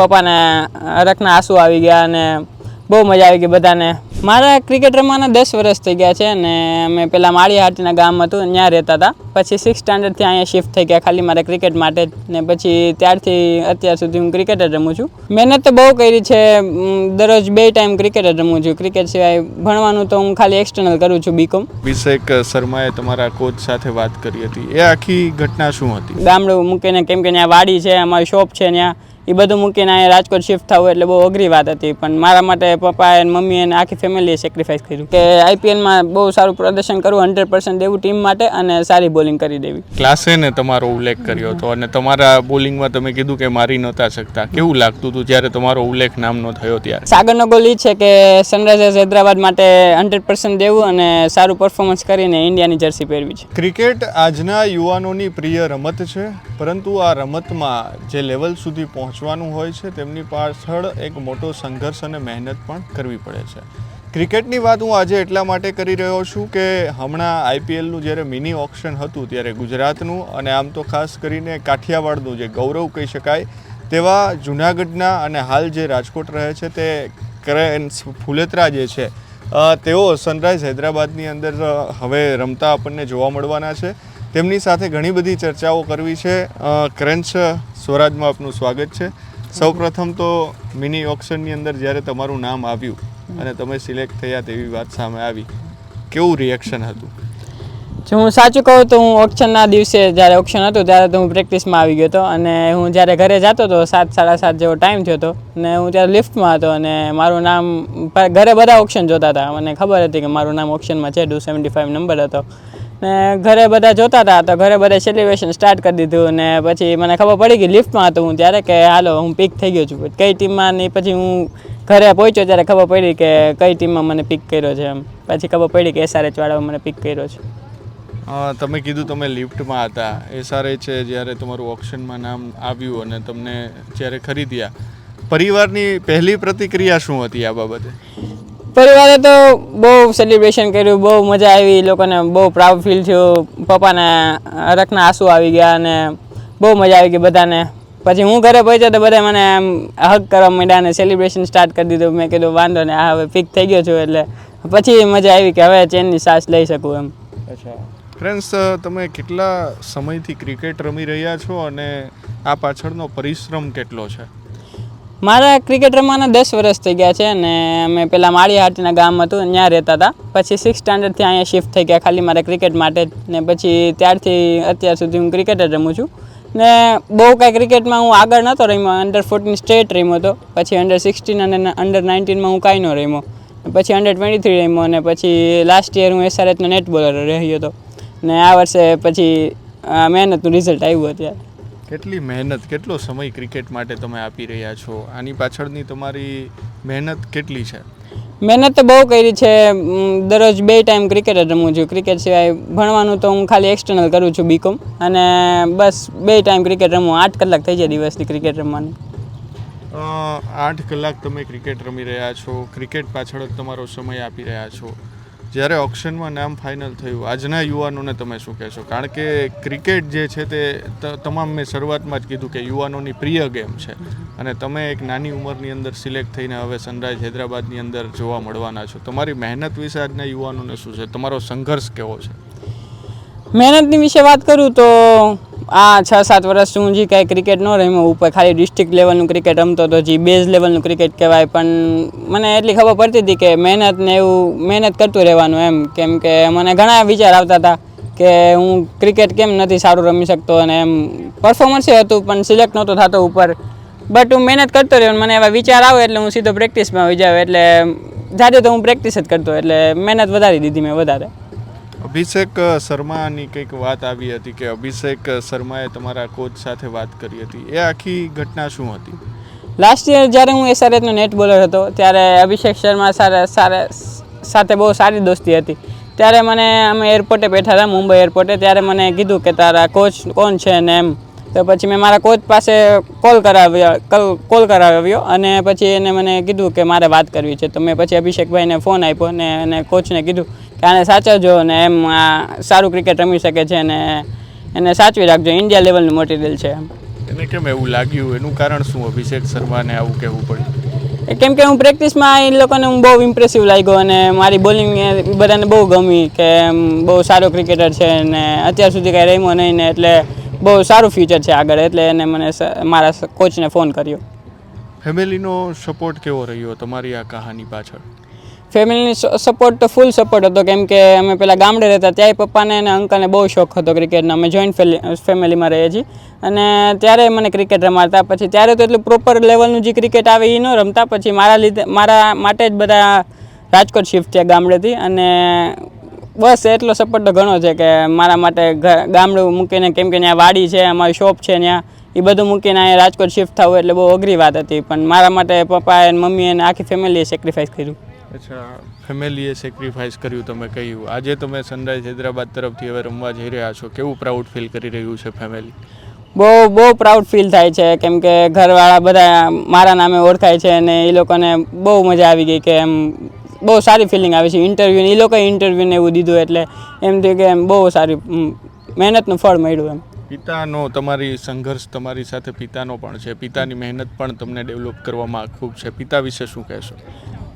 પપ્પાને રખના આંસુ આવી ગયા અને બહુ મજા આવી ગઈ બધાને. મારા ક્રિકેટ રમવાના દસ વર્ષ થઈ ગયા છે અને અમે પહેલાં માળીહાટીના ગામ હતું ત્યાં રહેતા હતા. પછી સિક્સ સ્ટાન્ડર્ડથી અહીંયા શિફ્ટ થઈ ગયા ખાલી મારે ક્રિકેટ માટે ને પછી ત્યારથી અત્યાર સુધી હું ક્રિકેટ જ રમું છું. મહેનત તો બહુ કરી છે દરરોજ બે ટાઈમ ક્રિકેટ જ રમું છું. ક્રિકેટ સિવાય ભણવાનું તો હું ખાલી એક્સટર્નલ કરું છું બીકોમ અભિષેક શર્માએ તમારા કોચ સાથે વાત કરી હતી. એ આખી ઘટના શું હતી? ગામડું મૂકીને કેમ કે ત્યાં વાડી છે અમારી શોપ છે ત્યાં. એ બધું મૂકીને અહીંયા રાજકોટ શિફ્ટ થવું એટલે બહુ અઘરી વાત હતી. પણ મારા માટે પપ્પા અને મમ્મી અને આખી ફેમિલીએ સેક્રિફાઈસ કર્યું. કે આઈપીએલમાં બહુ સારું પ્રદર્શન કરવું હંડ્રેડ પર્સન્ટ દેવું ટીમ માટે અને સારી બોલિંગ કરી દેવી. ક્લાસે ને તમારો ઉલ્લેખ કર્યો હતો અને તમારા બોલિંગમાં તમે કીધું કે મારી નહોતા શકતા. કેવું લાગતું હતું જ્યારે તમારો ઉલ્લેખ નામનો થયો ત્યારે? સાગરનો ગોલ એ છે કે સનરાઇઝર્સ હૈદરાબાદ માટે હંડ્રેડ પર્સન્ટ દેવું અને સારું પરફોર્મન્સ કરીને ઇન્ડિયાની જર્સી પહેરવી છે. ક્રિકેટ આજના યુવાનોની પ્રિય રમત છે પરંતુ આ રમતમાં જે લેવલ સુધી પહોંચવાનું હોય છે, તેમની પાછળ એક મોટો સંઘર્ષ અને મહેનત પણ કરવી પડે છે. ક્રિકેટની વાત હું આજે એટલા માટે કરી રહ્યો છું કે હમણાં આઈપીએલનું જ્યારે મિની ઓક્શન હતું ત્યારે ગુજરાતનું અને આમ તો ખાસ કરીને કાઠિયાવાડનું જે ગૌરવ કહી શકાય, તેવા જૂનાગઢના અને હાલ જે રાજકોટ રહે છે તે ક્રેન્સ ફુલેત્રા જે છે તેઓ સનરાઈઝ હૈદરાબાદની અંદર હવે રમતા આપણને જોવા મળવાના છે. તેમની સાથે ઘણી બધી ચર્ચાઓ કરવી છે ક્રેન્સ સ્વરાજમાં આપનું સ્વાગત છે. સૌપ્રથમ તો મિની ઓક્શનની અંદર જ્યારે તમારું નામ આવ્યું અને તમે સિલેક્ટ થયા તેવી વાત સામે આવી, કેવું રિએક્શન હતું? જો હું સાચું કહું તો હું ઓક્શનના દિવસે જ્યારે ઓક્શન હતું ત્યારે તો હું પ્રેક્ટિસમાં આવી ગયો હતો અને હું જ્યારે ઘરે જતો હતો સાત, સાડા સાત જેવો ટાઈમ થયો હતો ને હું ત્યારે લિફ્ટમાં હતો અને મારું નામ, ઘરે બધા ઓક્શન જોતા હતા. મને ખબર હતી કે મારું નામ ઓક્શનમાં છે ટુ સેવન્ટી ફાઇવ નંબર હતો. ને ઘરે બધા જોતા હતા તો ઘરે બધા સેલિબ્રેશન સ્ટાર્ટ કરી દીધું ને પછી મને ખબર પડી કે લિફ્ટમાં હતો હું ત્યારે કે હાલો હું પિક થઈ ગયો છું. કઈ ટીમમાં ને પછી હું ઘરે પહોંચ્યો ત્યારે ખબર પડી કે કઈ ટીમમાં મને પિક કર્યો છે એમ. પછી ખબર પડી કે એસઆરએચ વાળા મને પિક કર્યો છે. તમે કીધું તમે લિફ્ટમાં હતા. એસઆરએ છે જ્યારે તમારું ઓપ્શનમાં નામ આવ્યું અને તમને જ્યારે ખરીદ્યા. પરિવારની પહેલી પ્રતિક્રિયા શું હતી આ બાબતે? પરિવારે તો બહુ સેલિબ્રેશન કર્યું બહુ મજા આવી લોકોને બહુ પ્રાઉડ ફીલ થયું. પપ્પાને હરખના આંસુ આવી ગયા અને બહુ મજા આવી ગઈ બધાને. પછી હું ઘરે પહોંચ્યો તો બધા મને આમ હક કરવા માંડ્યા અને સેલિબ્રેશન સ્ટાર્ટ કરી દીધું. મેં કીધું વાંધો ને આ હવે ફિક થઈ ગયો છું એટલે પછી મજા આવી કે હવે ચેનની સાસ લઈ શકું એમ. અચ્છા. ફ્રેન્ડ્સ તમે કેટલા સમયથી ક્રિકેટ રમી રહ્યા છો અને આ પાછળનો પરિશ્રમ કેટલો છે? મારા ક્રિકેટ રમવાના દસ વર્ષ થઈ ગયા છે અને અમે પહેલાં માળીહાટીના ગામ હતું, ત્યાં રહેતા હતા. પછી સિક્સ સ્ટાન્ડર્ડથી અહીંયા શિફ્ટ થઈ ગયા, ખાલી મારે ક્રિકેટ માટે ને પછી ત્યારથી અત્યાર સુધી હું ક્રિકેટ જ રમું છું. ને બહુ કાંઈ ક્રિકેટમાં હું આગળ નહોતો રમ્યો અંડર ફોર્ટીન સ્ટેટ રમ્યો હતો પછી અંડર સિક્સટીન અને અંડર નાઇન્ટીનમાં હું કાંઈ ન રમ્યો. પછી અંડર ટ્વેન્ટી થ્રી રમ્યો અને પછી લાસ્ટ યર હું એસઆરએચનો નેટ બોલર રહ્યો હતો. ને આ વર્ષે પછી મહેનતનું રિઝલ્ટ આવ્યું અત્યારે. કેટલી મહેનત કેટલો સમય ક્રિકેટ માટે તમે આપી રહ્યા છો? આની પાછળની તમારી મહેનત કેટલી છે? મહેનત તો બહુ કરી છે. દરરોજ બે ટાઈમ ક્રિકેટ જ રમું છું. ક્રિકેટ સિવાય ભણવાનું તો હું ખાલી એક્સટર્નલ કરું છું બીકોમ અને બસ બે ટાઈમ ક્રિકેટ રમું. આઠ કલાક થઈ જાય દિવસની ક્રિકેટ રમવાની. આઠ કલાક તમે ક્રિકેટ રમી રહ્યા છો. ક્રિકેટ પાછળ જ તમારો સમય આપી રહ્યા છો. જ્યારે ઓક્શનમાં નામ ફાઇનલ થયું, આજના યુવાનોને તમે શું કહેશો? કારણ કે ક્રિકેટ જે છે તે તમામ મેં શરૂઆતમાં જ કીધું કે યુવાનોની પ્રિય ગેમ છે. અને તમે એક નાની ઉંમરની અંદર સિલેક્ટ થઈને હવે સનરાઇઝ હૈદરાબાદની અંદર જોવા મળવાના છો. તમારી મહેનત વિશે આજના યુવાનોને શું છે? તમારો સંઘર્ષ કેવો છે? મહેનતની વિશે વાત કરું તો આ છ સાત વર્ષ હું જે કાંઈ ક્રિકેટ ન રમ્યો. ઉપર ખાલી ડિસ્ટ્રિક્ટ લેવલનું ક્રિકેટ રમતો હતો, જે બેઝ લેવલનું ક્રિકેટ કહેવાય. પણ મને એટલી ખબર પડતી હતી કે મહેનત ને એવું, મહેનત કરતું રહેવાનું એમ. કેમ કે મને ઘણા વિચાર આવતા હતા કે હું ક્રિકેટ કેમ નથી સારું રમી શકતો અને એમ પરફોર્મન્સ હતું, પણ સિલેક્ટ નહોતો થતો ઉપર. બટ હું મહેનત કરતો રહ્યો મને એવા વિચાર આવે એટલે હું સીધો પ્રેક્ટિસમાં આવી જાઉં. એટલે જાતે તો હું પ્રેક્ટિસ જ કરતો, એટલે મહેનત વધારી દીધી મેં વધારે. અભિષેક શર્માની કંઈક વાત આવી હતી કે અભિષેક શર્માએ તમારા કોચ સાથે વાત કરી હતી. એ આખી ઘટના શું હતી? લાસ્ટ યર જ્યારે હું એસઆરએચનો નેટ બોલર હતો, ત્યારે અભિષેક શર્મા સારા સારા, સાથે બહુ સારી દોસ્તી હતી. ત્યારે મને, અમે એરપોર્ટે બેઠા હતા, મુંબઈ એરપોર્ટે ત્યારે મને કીધું કે તારા કોચ કોણ છે ને એમ. તો પછી મેં મારા કોચ પાસે કોલ કરાવ્યો કલ- કોલ કરાવ્યો અને પછી એને મને કીધું કે મારે વાત કરવી છે. તો મેં પછી અભિષેકભાઈને ફોન આપ્યો ને એને કોચને કીધું આને સાચવજો ને એમ આ સારું ક્રિકેટ રમી શકે છે ને એને સાચવી રાખજો. ઇન્ડિયા લેવલનું મટીરિયલ છે એને કેમ એવું લાગ્યું? એનું કારણ શું? અભિષેક શર્માને આવું કહેવું પડ્યું. કેમ કે હું પ્રેક્ટિસમાં એ લોકોને હું બહુ ઇમ્પ્રેસિવ લાગ્યો અને મારી બોલિંગ બધાને બહુ ગમી કે એમ બહુ સારો ક્રિકેટર છે ને અત્યાર સુધી કાંઈ રમ્યો નહીં ને એટલે બહુ સારું ફ્યુચર છે આગળ. એટલે એને મને મારા કોચને ફોન કર્યો. ફેમિલીનો સપોર્ટ કેવો રહ્યો? તમારી આ કહાની પાછળ. ફેમિલીની સપોર્ટ તો ફૂલ સપોર્ટ હતો. કેમ કે અમે પહેલાં ગામડે રહેતા, ત્યાંય પપ્પાને અને અંકલને બહુ શોખ હતો ક્રિકેટનો અમે જોઈન્ટ ફેમિલીમાં રહીએ છીએ. અને ત્યારે મને ક્રિકેટ રમાડતા પછી ત્યારે તો એટલું પ્રોપર લેવલનું જે ક્રિકેટ આવે એ ન રમતા, પછી મારા લીધે, મારા માટે જ બધા રાજકોટ શિફ્ટ થયા ગામડેથી. અને બસ એટલો સપોર્ટ તો ઘણો છે કે મારા માટે ગામડું મૂકીને, કેમ કે ત્યાં વાડી છે, અમારી શોપ છે ત્યાં એ બધું મૂકીને અહીંયા રાજકોટ શિફ્ટ થવું એટલે બહુ અઘરી વાત હતી. પણ મારા માટે પપ્પાએ મમ્મીએ આખી ફેમિલીએ સેક્રિફાઈસ કર્યું. અચ્છા ફેમિલીએ સેક્રિફાઈસ કર્યું તમે કહ્યું. આજે તમે સનરાઈઝ હૈદરાબાદ તરફથી હવે રમવા જઈ રહ્યા છો. કેવું પ્રાઉડ ફીલ કરી રહ્યું છે ફેમિલી બહુ બહુ પ્રાઉડ ફીલ થાય છે. કેમ કે ઘરવાળા બધા મારા નામે ઓળખાય છે અને એ લોકોને બહુ મજા આવી ગઈ કે એમ બહુ સારી ફિલિંગ આવે છે. ઇન્ટરવ્યૂ એ લોકોએ ઇન્ટરવ્યૂને એવું દીધું એટલે એમ થયું કે એમ બહુ સારી મહેનતનું ફળ મળ્યું એમ. પિતાનો તમારી સંઘર્ષ તમારી સાથે પિતાનો પણ છે. પિતાની મહેનત પણ તમને ડેવલપ કરવામાં ખૂબ છે. પિતા વિશે શું કહેશો?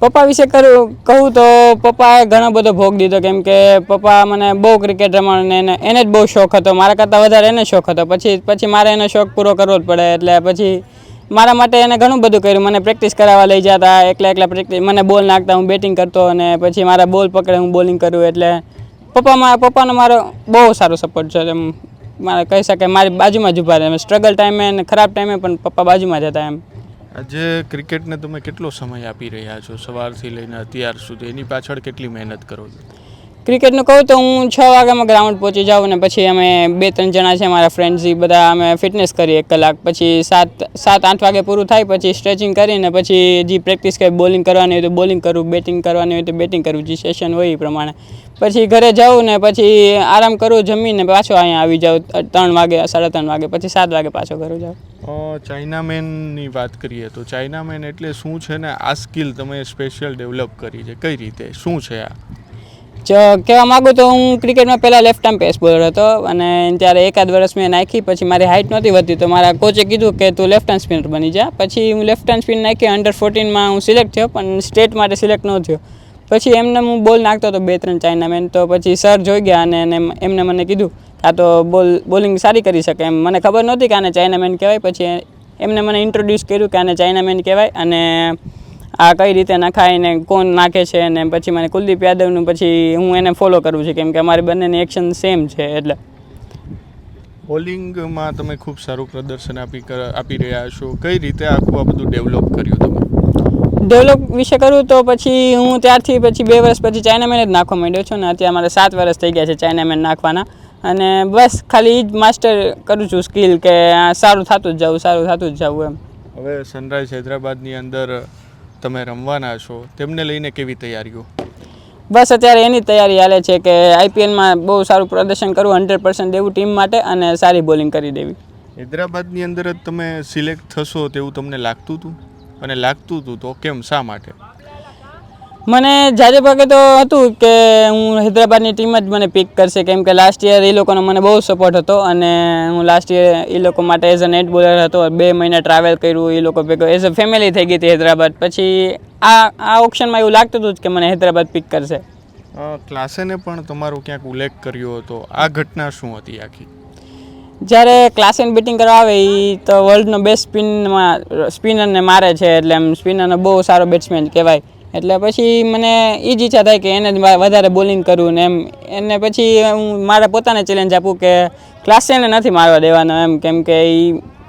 પપ્પા વિશે કરું, કહું તો પપ્પાએ ઘણો બધો ભોગ દીધો, કેમ કે પપ્પા મને બહુ ક્રિકેટ રમવાનો એને એને જ બહુ શોખ હતો. મારા કરતાં વધારે એને શોખ હતો. પછી પછી મારે એનો શોખ પૂરો કરવો જ પડે. એટલે પછી મારા માટે એને ઘણું બધું કર્યું. મને પ્રેક્ટિસ કરાવવા લઈ જતા, એકલા એકલા પ્રેક્ટિસ મને બોલ નાખતા, હું બેટિંગ કરતો અને પછી મારા બોલ પકડે, હું બોલિંગ કરું. એટલે પપ્પા મારા, પપ્પાનો મારો બહુ સારો સપોર્ટ છે. એમ મારે કહી શકાય, મારી બાજુમાં જ ઊભા રહે. સ્ટ્રગલ ટાઈમે અને ખરાબ ટાઈમે પણ પપ્પા બાજુમાં જ હતા એમ. આજે ક્રિકેટને તમે કેટલો સમય આપી રહ્યા છો? સવારથી લઈને અત્યાર સુધી. એની પાછળ કેટલી મહેનત કરો છો? ક્રિકેટનું કહું તો હું છ વાગ્યામાં ગ્રાઉન્ડ પહોંચી જાઉં ને પછી અમે બે ત્રણ જણા છે મારા ફ્રેન્ડ્સ એ બધા અમે ફિટનેસ કરીએ એક કલાક. પછી સાત સાત, આઠ વાગે પૂરું થાય, પછી સ્ટ્રેચિંગ કરીને પછી જે પ્રેક્ટિસ કરી બોલિંગ કરવાની હોય તો બોલિંગ કરું બેટિંગ કરવાની હોય તો બેટિંગ કરું, જે સેશન હોય એ પ્રમાણે. પછી ઘરે જાઉં ને પછી આરામ કરું, જમીને પાછો અહીંયા આવી જાઉં, ત્રણ વાગે, સાડા ત્રણ વાગે, પછી સાત વાગે પાછો ઘરે જાઉં. ચાઇનામેનની વાત કરીએ તો ચાઇનામેન એટલે શું છે ને? આ સ્કિલ તમે સ્પેશિયલ ડેવલપ કરી છે. કઈ રીતે? શું છે આ? કહેવા માગું તો હું ક્રિકેટમાં પહેલાં લેફ્ટ આર્મ પેસ બોલર હતો અને ત્યારે એકાદ વર્ષ મેં નાખી, પછી મારી હાઇટ નહોતી વધતી તો મારા કોચે કીધું કે તું લેફ્ટ હેન્ડ સ્પિનર બની જા. પછી હું લેફ્ટ હેન્ડ સ્પિન નાખી અંડર ફોર્ટીનમાં હું સિલેક્ટ થયો, પણ સ્ટેટ માટે સિલેક્ટ ન થયો. પછી એમને હું બોલ નાખતો હતો બે ત્રણ ચાઇનામેન તો પછી સર જોઈ ગયા અને એમને મને કીધું, આ તો બોલ બોલિંગ સારી કરી શકે. એમ મને ખબર નહોતી કે આને ચાઇનામેન કહેવાય. પછી એમને મને ઇન્ટ્રોડ્યુસ કર્યું કે આને ચાઇનામેન કહેવાય અને આ કઈ રીતે નખાય ને કોણ નાખે છે ને પછી મને કુલદીપ યાદવનું પછી હું એને ફોલો કરું છું કેમ કે અમારી બંનેની એક્શન સેમ છે એટલે. બોલિંગમાં તમે ખૂબ સારું પ્રદર્શન આપી આપી રહ્યા છો. કઈ રીતે આખું આ બધું ડેવલપ કર્યું તમે? ડેવલપ વિશે કરું તો પછી હું ત્યારથી પછી બે વર્ષ પછી ચાઇનામેન જ નાખવા માંડ્યો છું ને અત્યારે મારે સાત વર્ષ થઈ ગયા છે ચાઇનામેન નાખવાના. અને બસ ખાલી જ માસ્ટર કરું છું સ્કિલ કે સારું થતું જ જવું સારું થતું જ જવું એમ. હવે સનરાઈઝ હૈદરાબાદની અંદર તમે રમવાના છો તેમને લઈને કેવી તૈયારીઓ? બસ અત્યારે એની તૈયારી હાલે છે કે આઈપીએલમાં બહુ સારું પ્રદર્શન કરવું હંડ્રેડ પર્સન્ટ દેવું ટીમ માટે અને સારી બોલિંગ કરી દેવી. હૈદરાબાદની અંદર જ તમે સિલેક્ટ થશો તેવું તમને લાગતું હતું? અને લાગતું હતું તો કેમ? શા માટે? મને જાજે ભાગે તો હતું કે હું હૈદરાબાદની ટીમ જ મને પિક કરશે. કેમ કે લાસ્ટ યર એ લોકોનો મને બહુ સપોર્ટ હતો અને હું લાસ્ટ યર એ લોકો માટે એઝ અ નેટ બોલર હતો. બે મહિના ટ્રાવેલ કર્યું એ લોકો ભેગો એઝ અ ફેમિલી થઈ ગઈ હતી હૈદરાબાદ. પછી આ આ ઓપ્શનમાં એવું લાગતું હતું જ કે મને હૈદરાબાદ પિક કરશે. ક્લાસેને પણ તમારો ક્યાંક ઉલ્લેખ કર્યો હતો? આ ઘટના શું હતી આખી? જ્યારે ક્લાસેન બેટિંગ કરવા આવે એ તો વર્લ્ડનો બેસ્ટ સ્પિનમાં સ્પિનરને મારે છે એટલે એમ સ્પિનરનો બહુ સારો બેટ્સમેન કહેવાય. એટલે પછી મને એ ઈચ્છા થાય કે એને વધારે બોલિંગ કરવું ને એમ. એને પછી હું મારા પોતાને ચેલેન્જ આપું કે ક્લાસેને નથી મારવા દેવાનો એમ, કેમ કે એ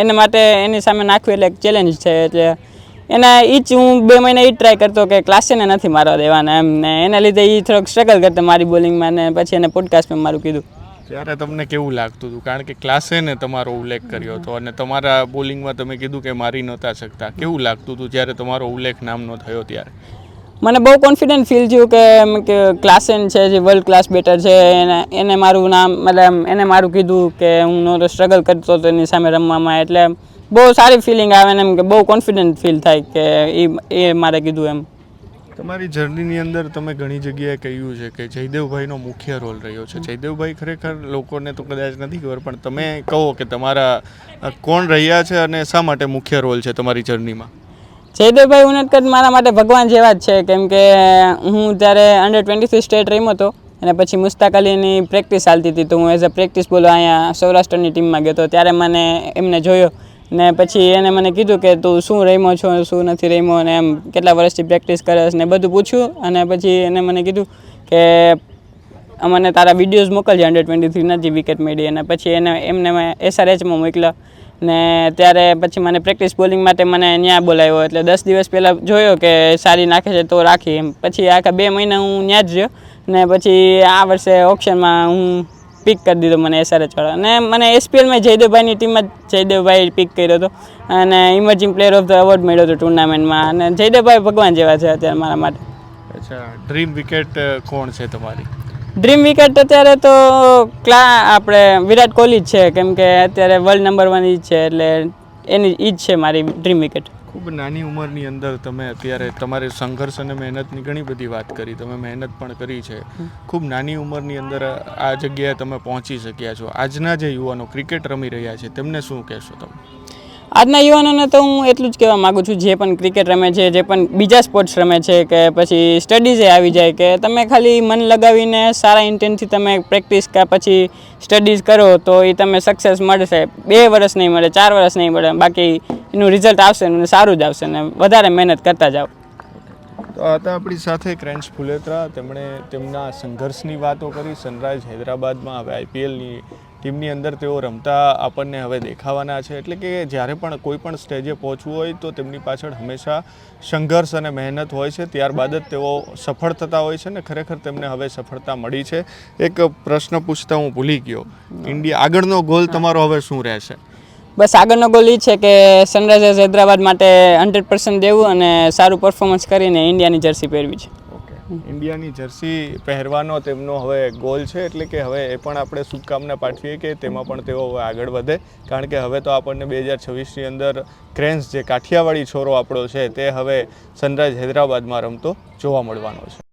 એને માટે એની સામે નાખવું એટલે ચેલેન્જ છે. એટલે એના એ જ હું બે મહિના એ ટ્રાય કરતો કે ક્લાસેને નથી મારવા દેવાના એમ. ને એના લીધે એ થોડોક સ્ટ્રગલ કરતો મારી બોલિંગમાં ને પછી એને પોડકાસ્ટમાં મારું કીધું. ત્યારે તમને કેવું લાગતું હતું? કારણ કે ક્લાસેને તમારો ઉલ્લેખ કર્યો હતો અને તમારા બોલિંગમાં તમે કીધું કે મારી નહોતા શકતા. કેવું લાગતું હતું જ્યારે તમારો ઉલ્લેખ નામનો થયો ત્યારે? મને બહુ કોન્ફિડન્ટ ફીલ થયું કે એમ કે ક્લાસેન છે, જે વર્લ્ડ ક્લાસ બેટર છે, એને એને મારું નામ, મતલબ એને મારું કીધું કે હું સ્ટ્રગલ કરતો હતો એની સામે રમવામાં. એટલે બહુ સારી ફિલિંગ આવે ને એમ કે બહુ કોન્ફિડન્ટ ફીલ થાય કે એ એ મારે કીધું એમ. તમારી જર્નીની અંદર તમે ઘણી જગ્યાએ કહ્યું છે કે જયદેવભાઈનો મુખ્ય રોલ રહ્યો છે. જયદેવભાઈ ખરેખર લોકોને તો કદાચ નથી ખબર, પણ તમે કહો કે તમારા કોણ રહ્યા છે અને શા માટે મુખ્ય રોલ છે તમારી જર્નીમાં જયદેવભાઈ ઉનટકટ મારા માટે ભગવાન જેવા જ છે. કેમ કે હું જ્યારે અંડર ટ્વેન્ટી થ્રી સ્ટેટ રમ્યો હતો અને પછી મુસ્તાક અલીની પ્રેક્ટિસ ચાલતી હતી, તો હું એઝ અ પ્રેક્ટિસ બોલો અહીંયા સૌરાષ્ટ્રની ટીમમાં ગયો હતો. ત્યારે મને એમને જોયો ને પછી એને મને કીધું કે તું શું રમ્યો છો, શું નથી રમ્યો અને એમ કેટલા વર્ષથી પ્રેક્ટિસ કરે ને બધું પૂછ્યું અને પછી એને મને કીધું કે અમને તારા વિડીયોઝ મોકલજે અંડર ટ્વેન્ટી થ્રીના જે વિકેટ મળી અને પછી એને એમને મેં એસઆરએચમાં મોકલ્યો. ને ત્યારે પછી મને પ્રેક્ટિસ બોલિંગ માટે મને ત્યાં બોલાવ્યો. એટલે દસ દિવસ પહેલાં જોયો કે સારી નાખે છે તો રાખી એમ. પછી આખા બે મહિના હું ત્યાં જ રહ્યો ને પછી આ વર્ષે ઓપ્શનમાં હું પિક કરી દીધો મને એસઆરએચવાળો અને મને એસપીએલમાં જયદેવભાઈની ટીમમાં જયદેવભાઈ પિક કર્યો હતો. અને emerging player of the award મળ્યો હતો ટુર્નામેન્ટમાં અને જયદેવભાઈ ભગવાન જેવા છે અત્યારે મારા માટે. અચ્છા ડ્રીમ વિકેટ કોણ છે તમારી? ડ્રીમ વિકેટ અત્યારે તો ક્લા આપણે વિરાટ કોહલી જ છે કેમ કે અત્યારે વર્લ્ડ નંબર વન ઈ છે એટલે એની ઈ જ છે મારી ડ્રીમ વિકેટ ખૂબ નાની ઉંમરની અંદર તમે અત્યારે તમારે સંઘર્ષ અને મહેનતની ઘણી બધી વાત કરી તમે મહેનત પણ કરી છે. ખૂબ નાની ઉંમરની અંદર આ જગ્યાએ તમે પહોંચી શક્યા છો. આજના જે યુવાનો ક્રિકેટ રમી રહ્યા છે તેમને શું કહેશો તમે? આજના યુવાનોને તો હું એટલું જ કહેવા માગું છું, જે પણ ક્રિકેટ રમે છે, જે પણ બીજા સ્પોર્ટ્સ રમે છે, કે પછી સ્ટડીઝે આવી જાય, કે તમે ખાલી મન લગાવીને સારા ઇન્ટેન્ટથી તમે પ્રેક્ટિસ કે પછી સ્ટડીઝ કરો, તો એ તમે સક્સેસ મળશે. બે વર્ષ નહીં મળે, ચાર વર્ષ નહીં મળે, બાકી એનું રિઝલ્ટ આવશે ને સારું જ આવશે ને વધારે મહેનત કરતા જાઓ. તો હતા આપણી સાથે ક્રેન્સ ફુલેત્રા, તેમણે તેમના સંઘર્ષની વાતો કરી, સનરાઇઝ હૈદરાબાદમાં હવે આઈપીએલની ટીમની અંદર તેઓ રમતા આપણને હવે દેખાવાના છે. એટલે કે જ્યારે પણ કોઈ પણ સ્ટેજે પહોંચવું હોય તો તેમની પાછળ હંમેશા સંઘર્ષ અને મહેનત હોય છે. ત્યારબાદ જ તેઓ સફળ થતા હોય છે ને ખરેખર તેમને હવે સફળતા મળી છે. એક પ્રશ્ન પૂછતા હું ભૂલી ગયો. ઇન્ડિયા આગળનો ગોલ તમારો હવે શું રહેશે? બસ આગળનો ગોલ એ છે કે સનરાઇઝર્સ હૈદરાબાદ માટે હંડ્રેડ પર્સન્ટ દેવું અને સારું પરફોર્મન્સ કરીને ઇન્ડિયાની જર્સી પહેરવી છે. ઇન્ડિયાની જર્સી પહેરવાનો તેમનો હવે ગોલ છે, એટલે કે હવે એ પણ આપણે શુભકામના પાઠવીએ કે તેમાં પણ તેઓ હવે આગળ વધે. કારણ કે હવે તો આપણને બે હજાર છવ્વીસની અંદર ક્રેન્સ જે કાઠિયાવાડી છોરો આપણો છે, તે હવે સનરાઇઝ હૈદરાબાદમાં રમતો જોવા મળવાનો છે.